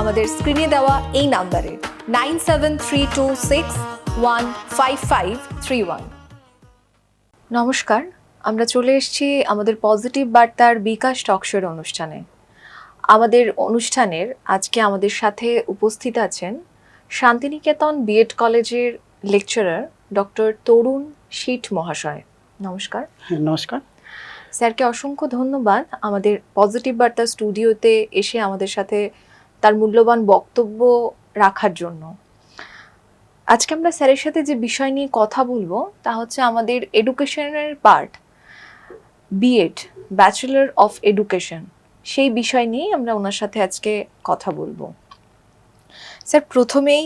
আমাদের স্ক্রিনে দেওয়া এই নাম্বারে nine seven three two six one five five three one নমস্কার আমরা চলে এসেছি আমাদের পজিটিভ বার্তার বিকাশ টকশোর অনুষ্ঠানে। আমাদের অনুষ্ঠানের আজকে আমাদের সাথে উপস্থিত আছেন শান্তিনিকেতন বিএড কলেজের লেকচারার ডক্টর তরুণ শীট মহাশয়। নমস্কার। হ্যাঁ নমস্কার। স্যারকে অসংখ্য ধন্যবাদ আমাদের পজিটিভ বার্তা স্টুডিওতে এসে আমাদের সাথে তার মূল্যবান বক্তব্য রাখার জন্য। আজকে আমরা স্যারের সাথে যে বিষয় নিয়ে কথা বলব তা হচ্ছে আমাদের এডুকেশনের part BEd bachelor of education সেই বিষয় নিয়েই আমরা ওনার সাথে আজকে কথা বলব। স্যার প্রথমেই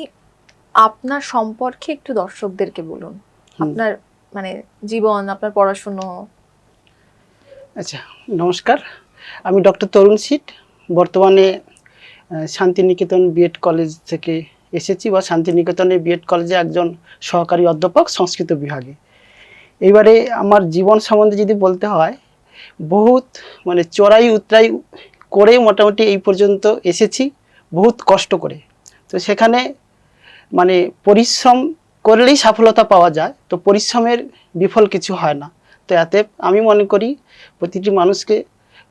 আপনার সম্পর্কে একটু দর্শকদেরকে বলুন। আপনার মানে জীবন আপনার পড়াশুনো। আচ্ছা নমস্কার। আমি ডক্টর তরুণ সিট বর্তমানে শান্তিনিকেতন বিএড কলেজ থেকে এসেছি বা শান্তিনিকেতনে বিএড কলেজে একজন সহকারী অধ্যাপক সংস্কৃত বিভাগে। এইবারে আমার জীবন সম্বন্ধে যদি বলতে হয়, বহুত মানে চড়াই উতরাই করে মোটামুটি এই পর্যন্ত এসেছি, বহুত কষ্ট করে। তো সেখানে মানে পরিশ্রম করলেই সফলতা পাওয়া যায়, তো পরিশ্রমের বিফল কিছু হয় না। তো এতে আমি মনে করি, প্রতিটি মানুষকে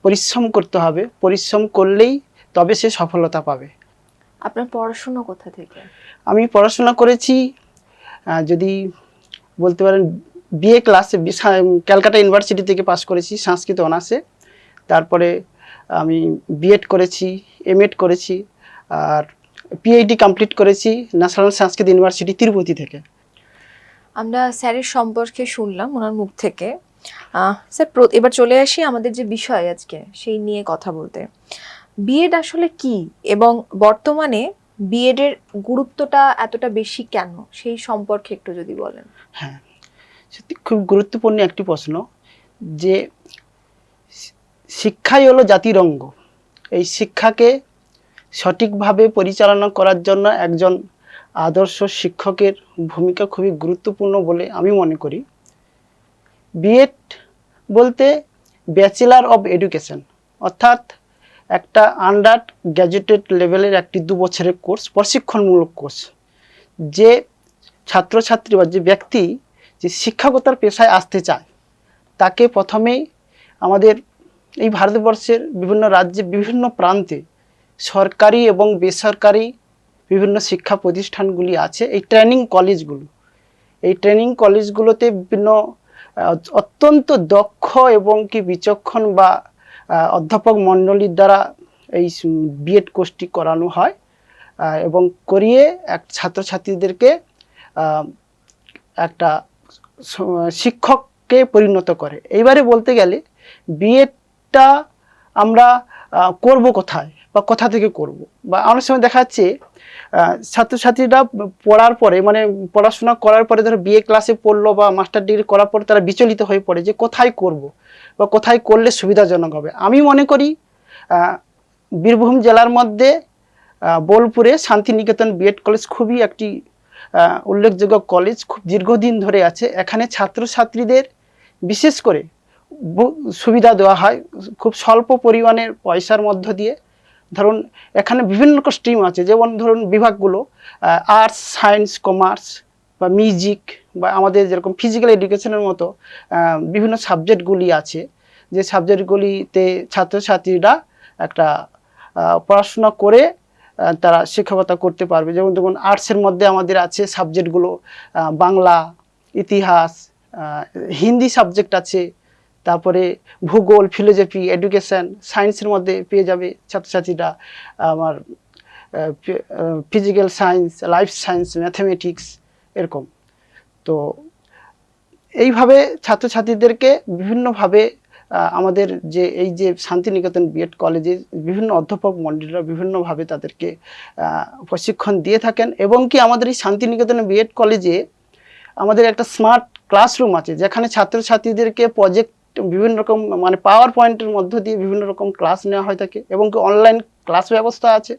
পরিশ্রম করতে হবে। পরিশ্রম করলেই তবে সে সফলতা পাবে। আপনার পড়াশুনো কোথা থেকে? আমি পড়াশোনা করেছি যদি বলতে পারেন বিএ ক্লাসে ক্যালকাটা ইউনিভার্সিটি থেকে পাস করেছি সংস্কৃত অনার্সে তারপরে আমি বিএড করেছি এমএড করেছি আর পিএইচডি কমপ্লিট করেছি ন্যাশনাল সংস্কৃত ইউনিভার্সিটি তিরুপতি থেকে। আমরা স্যারের সম্পর্কে শুনলাম ওনার মুখ থেকে। স্যার এবার চলে আসি আমাদের যে বিষয় আজকে সেই নিয়ে কথা বলতে। বিএড আসলে কি? এবং বর্তমানে বিএড এর গুরুত্বটা এতটা বেশি কেন? সেই সম্পর্কে একটু যদি বলেন। হ্যাঁ সত্যি খুব গুরুত্বপূর্ণ একটি প্রশ্ন যে শিক্ষাই হলো জাতির অঙ্গ। এই শিক্ষাকে সঠিকভাবে পরিচালনা করার জন্য একজন আদর্শ শিক্ষকের ভূমিকা খুবই গুরুত্বপূর্ণ বলে আমি মনে করি। বিএড বলতে ব্যাচেলার অব এডুকেশন অর্থাৎ একটা আন্ডার গ্র্যাজুয়েটেড লেভেলের একটি দু বছরের কোর্স প্রশিক্ষণমূলক কোর্স যে ছাত্রছাত্রী বা যে ব্যক্তি যে শিক্ষকতার পেশায় আসতে চায়, তাকে প্রথমেই আমাদের এই ভারতবর্ষের বিভিন্ন রাজ্যে, বিভিন্ন প্রান্তে সরকারি এবং বেসরকারি বিভিন্ন শিক্ষা প্রতিষ্ঠানগুলি আছে। এই ট্রেনিং কলেজগুলো এই ট্রেনিং কলেজগুলোতে বিভিন্ন অত্যন্ত দক্ষ এবং কি বিচক্ষণ বা অধ্যাপক মণ্ডলীর দ্বারা এই বিএড কোর্সটি করানো হয় এবং করিয়ে এক ছাত্রছাত্রীদেরকে একটা শিক্ষককে পরিণত করে। এইবারে বলতে গেলে বিএডটা আমরা করব কোথায়? বা কোথা থেকে করব? বা অনেক সময় দেখা যাচ্ছে ছাত্রছাত্রীরা পড়ার পরে মানে পড়াশোনা করার পরে ধরো বিএ ক্লাসে পড়ল বা মাস্টার ডিগ্রি করার পরে তারা বিচলিত হয়ে পড়ে যে কোথায় করব বা কোথায় করলে সুবিধাজনক হবে। আমি মনে করি বীরভূম জেলার মধ্যে বোলপুরে শান্তিনিকেতন বিএড কলেজ খুবই একটি উল্লেখযোগ্য কলেজ খুব দীর্ঘদিন ধরে আছে। এখানে ছাত্রছাত্রীদের বিশেষ করে সুবিধা দেওয়া হয়, খুব স্বল্প পরিমাণের পয়সার মধ্য দিয়ে। ধরুন, এখানে বিভিন্ন রকম স্ট্রিম আছে, যেমন ধরুন বিভাগগুলো আর্টস সায়েন্স কমার্স বা মিউজিক বা আমাদের যেরকম ফিজিক্যাল এডুকেশনের মতো বিভিন্ন সাবজেক্টগুলি আছে, যে সাবজেক্টগুলিতে ছাত্রছাত্রীরা একটা পড়াশোনা করে তারা শিক্ষকতা করতে পারবে। যেমন দেখুন আর্টসের মধ্যে আমাদের আছে সাবজেক্টগুলো বাংলা, ইতিহাস হিন্দি সাবজেক্ট আছে তারপরে ভূগোল ফিলোজফি এডুকেশন সায়েন্সের মধ্যে পেয়ে যাবে ছাত্রছাত্রীরা। আমার physical science life science mathematics এরকম। তো এইভাবে ছাত্রছাত্রীদেরকে বিভিন্নভাবে আমাদের যে এই যে শান্তিনিকেতন বিএড কলেজে বিভিন্ন অধ্যাপক মন্ডলীরা বিভিন্নভাবে তাদেরকে প্রশিক্ষণ দিয়ে থাকেন এবং কি আমাদের এই শান্তিনিকেতন বিএড কলেজে আমাদের একটা স্মার্ট ক্লাসরুম আছে, যেখানে ছাত্রছাত্রীদেরকে প্রজেক্ট বিভিন্ন রকম মানে পাওয়ার পয়েন্টের মধ্য দিয়ে বিভিন্ন রকম ক্লাস নেওয়া হয়ে থাকে এবং কি অনলাইন ক্লাস ব্যবস্থা আছে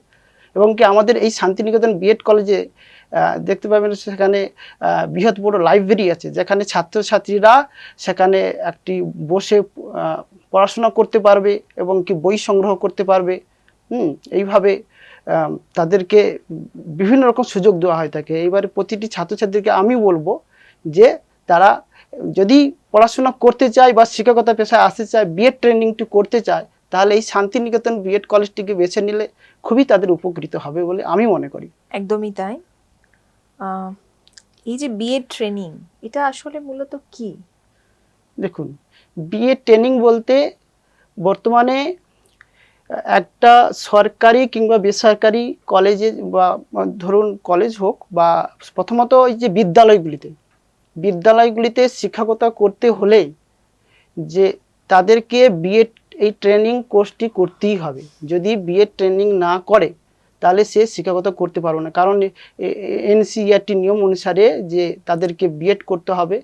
এবং কি আমাদের এই শান্তিনিকেতন বিএড কলেজে দেখতে পাবেন সেখানে বৃহৎ বড় লাইব্রেরি আছে যেখানে ছাত্রছাত্রীরা সেখানে একটি বসে পড়াশোনা করতে পারবে এবং কি বই সংগ্রহ করতে পারবে। হুম, এইভাবে তাদেরকে বিভিন্ন রকম সুযোগ দেওয়া হয় থাকে এইবারে প্রতিটি ছাত্রছাত্রীকে আমি বলব যে তারা যদি পড়াশোনা করতে চায় বা শিক্ষকতা পেশায় আসতে চায় বিএড ট্রেনিংটি করতে চায় তাহলে এই শান্তিনিকেতন বিএড কলেজটিকে বেছে নিলে খুবই তাদের উপকৃত হবে বলে আমি মনে করি। একদমই তাই। এই যে বিএড ট্রেনিং এটা আসলে মূলত কি? দেখুন বিএড ট্রেনিং বলতে বর্তমানে একটা সরকারি কিংবা বেসরকারি কলেজে বা ধরুন কলেজ হোক বা প্রথমত ওই যে বিদ্যালয়গুলিতে বিদ্যালয়গুলিতে শিক্ষকতা করতে হলে যে তাদেরকে বিএড এই ট্রেনিং কোর্সটি করতেই হবে। যদি বিএড ট্রেনিং না করে, তাহলে সে শিক্ষকতা করতে পারবে না। কারণ এনসিআরটি নিয়ম অনুসারে যে তাদেরকে বিএড করতে হবে।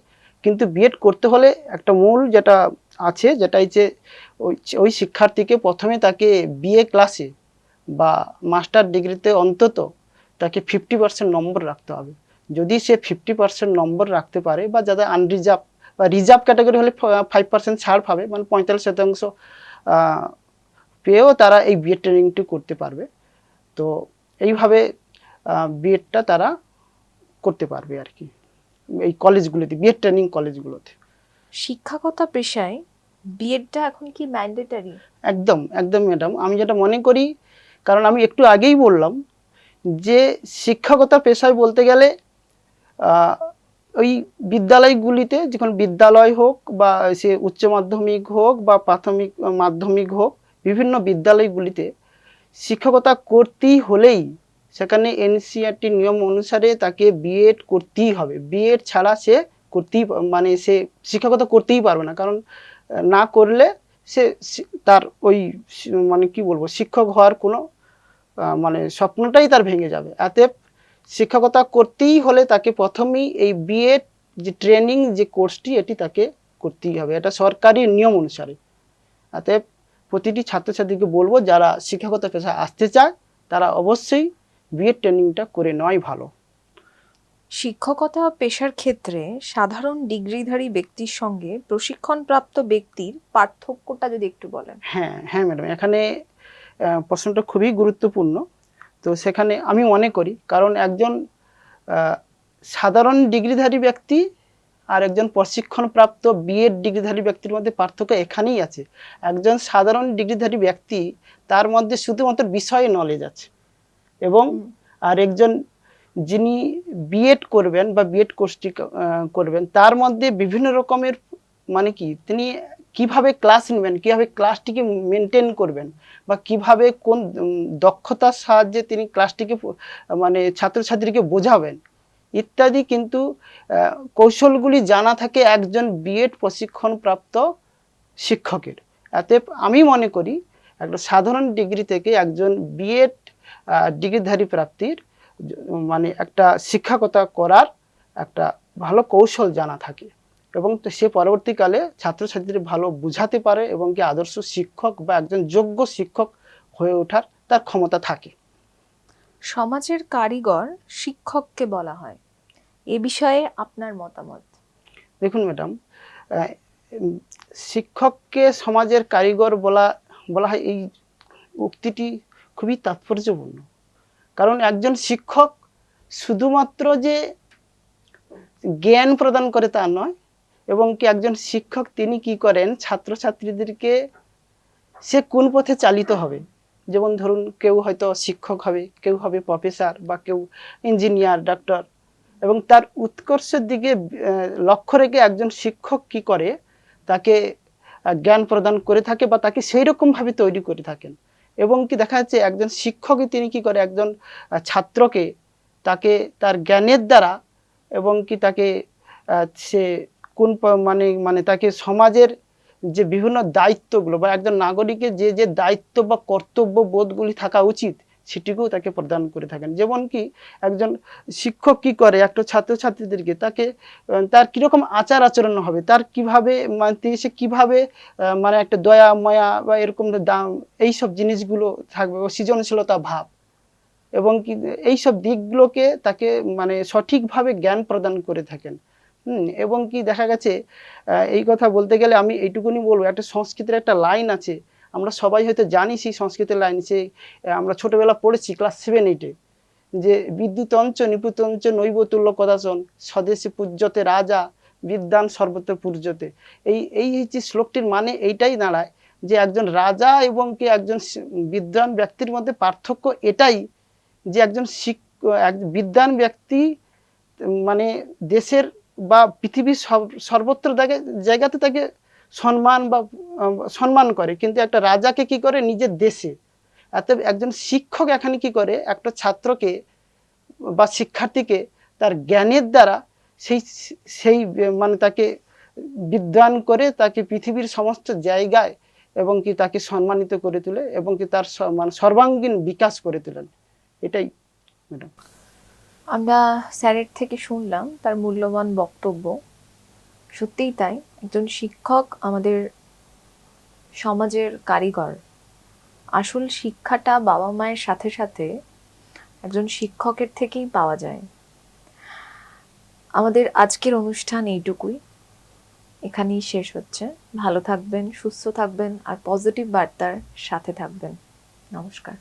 কিন্তু বিএড করতে হলে একটা মূল যেটা আছে যেটা হচ্ছে ওই ওই শিক্ষার্থীকে প্রথমে তাকে বিএ ক্লাসে বা মাস্টার ডিগ্রিতে অন্তত তাকে ফিফটি পার্সেন্ট নম্বর রাখতে হবে। যদি সে ফিফটি পার্সেন্ট নম্বর রাখতে পারে বা যাদের আনরিজার্ভ বা রিজার্ভ ক্যাটাগরি হলে ফাইভ পার্সেন্ট ছাড় পাবে মানে পঁয়তাল্লিশ শতাংশ পেয়েও তারা এই বিএড ট্রেনিংটি করতে পারবে। তো এইভাবে বিএডটা তারা করতে পারবে আর কি এই কলেজগুলোতে বিএড ট্রেনিং কলেজগুলোতে শিক্ষকতা পেশায় বিএডটা এখন কি ম্যান্ডেটারি একদম একদম ম্যাডাম আমি যেটা মনে করি কারণ আমি একটু আগেই বললাম যে শিক্ষকতা পেশায় বলতে গেলে ওই বিদ্যালয়গুলিতে যখন বিদ্যালয় হোক বা সে উচ্চ মাধ্যমিক হোক বা প্রাথমিক মাধ্যমিক হোক, বিভিন্ন বিদ্যালয়গুলিতে শিক্ষকতা করতেই হলেই সেখানে এনসিআরটি নিয়ম অনুসারে তাকে বিএড করতেই হবে। বিএড ছাড়া সে করতেই মানে সে শিক্ষকতা করতেই পারবে না। কারণ না করলে সে তার ওই মানে কি বলব, শিক্ষক হওয়ার কোনো মানে স্বপ্নটাই তার ভেঙে যাবে। এতে শিক্ষকতা করতেই হলে তাকে প্রথমেই এই বিএড যে ট্রেনিং যে কোর্সটি এটি তাকে করতেই হবে। এটা সরকারি নিয়ম অনুসারে। এতে প্রতিটি ছাত্রছাত্রীকে বলব যারা শিক্ষকতা পেশায় আসতে চায় তারা অবশ্যই বিএড ট্রেনিংটা করে নেওয়াই ভালো। শিক্ষকতা পেশার ক্ষেত্রে সাধারণ ডিগ্রিধারী ব্যক্তির সঙ্গে প্রশিক্ষণপ্রাপ্ত ব্যক্তির পার্থক্যটা যদি একটু বলেন। হ্যাঁ হ্যাঁ ম্যাডাম। এখানে প্রশ্নটা খুবই গুরুত্বপূর্ণ। তো সেখানে আমি মনে করি কারণ একজন সাধারণ ডিগ্রিধারী ব্যক্তি আর একজন প্রশিক্ষণপ্রাপ্ত বিএড ডিগ্রিধারী ব্যক্তির মধ্যে পার্থক্য এখানেই আছে। একজন সাধারণ ডিগ্রিধারী ব্যক্তি তার মধ্যে শুধুমাত্র বিষয়ে নলেজ আছে এবং আর একজন যিনি বিএড করবেন বা বিএড কোর্সটি করবেন তার মধ্যে বিভিন্ন রকমের মানে কি তিনি কীভাবে ক্লাস নেবেন, কীভাবে ক্লাসটিকে মেনটেন করবেন, বা কীভাবে কোন দক্ষতার সাহায্যে তিনি ক্লাসটিকে মানে ছাত্রছাত্রীকে বোঝাবেন, ইত্যাদি কিন্তু কৌশলগুলি জানা থাকে একজন বিএড প্রশিক্ষণপ্রাপ্ত শিক্ষকের। এতে আমি মনে করি, একটা সাধারণ ডিগ্রি থেকে একজন বিএড ডিগ্রিধারী প্রাপ্তির মানে একটা শিক্ষকতা করার একটা ভালো কৌশল জানা থাকে। এবং তো সে পরবর্তীকালে ছাত্রছাত্রীদের ভালো বুঝাতে পারে এবং কি আদর্শ শিক্ষক বা একজন যোগ্য শিক্ষক হয়ে ওঠার তার ক্ষমতা থাকে। সমাজের কারিগর শিক্ষককে বলা হয়। এ বিষয়ে আপনার মতামত? দেখুন ম্যাডাম শিক্ষককে সমাজের কারিগর বলা বলা হয় এই উক্তিটি খুবই তাৎপর্যপূর্ণ। কারণ একজন শিক্ষক শুধুমাত্র যে জ্ঞান প্রদান করে তা নয় এবং কি একজন শিক্ষক তিনি কি করেন? ছাত্রছাত্রীদেরকে সে কোন পথে চালিত হবে? যেমন ধরুন কেউ হয়তো শিক্ষক হবে, কেউ হবে প্রফেসর বা কেউ ইঞ্জিনিয়ার ডাক্তার এবং তার উৎকর্ষের দিকে লক্ষ্য রেখে একজন শিক্ষক কি করে? তাকে জ্ঞান প্রদান করে থাকে বা তাকে সেই রকমভাবে তৈরি করে থাকেন। এবং কি দেখা যাচ্ছে একজন শিক্ষকই তিনি কি করে? একজন ছাত্রকে তাকে তার জ্ঞানের দ্বারা এবং কি তাকে সে কোন মানে মানে তাকে সমাজের যে বিভিন্ন দায়িত্বগুলো বা একজন নাগরিকের যে যে দায়িত্ব বা কর্তব্য বোধগুলি থাকা উচিত, সেটিকেও তাকে প্রদান করে থাকেন। যেমন কি একজন শিক্ষক কি করে? একটা ছাত্রছাত্রীদেরকে তাকে তার কীরকম আচার আচরণ হবে? তার কীভাবে মানে সে কীভাবে মানে একটা দয়া, মায়া বা এরকম দাম, এইসব জিনিসগুলো থাকবে ও সৃজনশীলতা ভাব এবং কি, এইসব দিকগুলোকে তাকে মানে সঠিকভাবে জ্ঞান প্রদান করে থাকেন। হুম, এবং কি দেখা গেছে এই কথা বলতে গেলে আমি এইটুকুনি বলব, একটা সংস্কৃতের একটা লাইন আছে, আমরা সবাই হয়তো জানি সেই সংস্কৃতের লাইন, সে আমরা ছোটবেলা পড়েছি ক্লাস সেভেন এইটে যে বিদ্যুতঞ্চ নিপুতঞ্চ নৈবতুল্য কদাচন, স্বদেশে পূজ্যতে রাজা, বিদ্যান সর্বত্র পূর্যতে এই এই যে শ্লোকটির মানে এইটাই দাঁড়ায়, যে একজন রাজা এবং কি একজন বিদ্বান ব্যক্তির মধ্যে পার্থক্য এটাই, যে একজন শিক, এক বিদ্বান ব্যক্তি মানে দেশের বা পৃথিবীর সর্বত্র জায়গায় জায়গাতে তাকে সম্মান বা সম্মান করে। কিন্তু একটা রাজাকে কি করে? নিজের দেশে। এত একজন শিক্ষক এখানে কি করে? একটা ছাত্রকে বা শিক্ষার্থীকে তার জ্ঞানের দ্বারা সেই সেই মানে তাকে বিদ্বান করে তাকে পৃথিবীর সমস্ত জায়গায় এবং কি তাকে সম্মানিত করে তোলে এবং কি তার মানে সর্বাঙ্গীন বিকাশ করে তোলেন। এটাই ম্যাডাম। আমরা স্যারের থেকে শুনলাম তার মূল্যবান বক্তব্য। সত্যিই তাই, একজন শিক্ষক আমাদের সমাজের কারিগর। আসল শিক্ষাটা বাবা মায়ের সাথে সাথে একজন শিক্ষকের থেকেই পাওয়া যায়। আমাদের আজকের অনুষ্ঠান এইটুকুই। এখানেই শেষ হচ্ছে। ভালো থাকবেন, সুস্থ থাকবেন, আর পজিটিভ বার্তার সাথে থাকবেন। নমস্কার।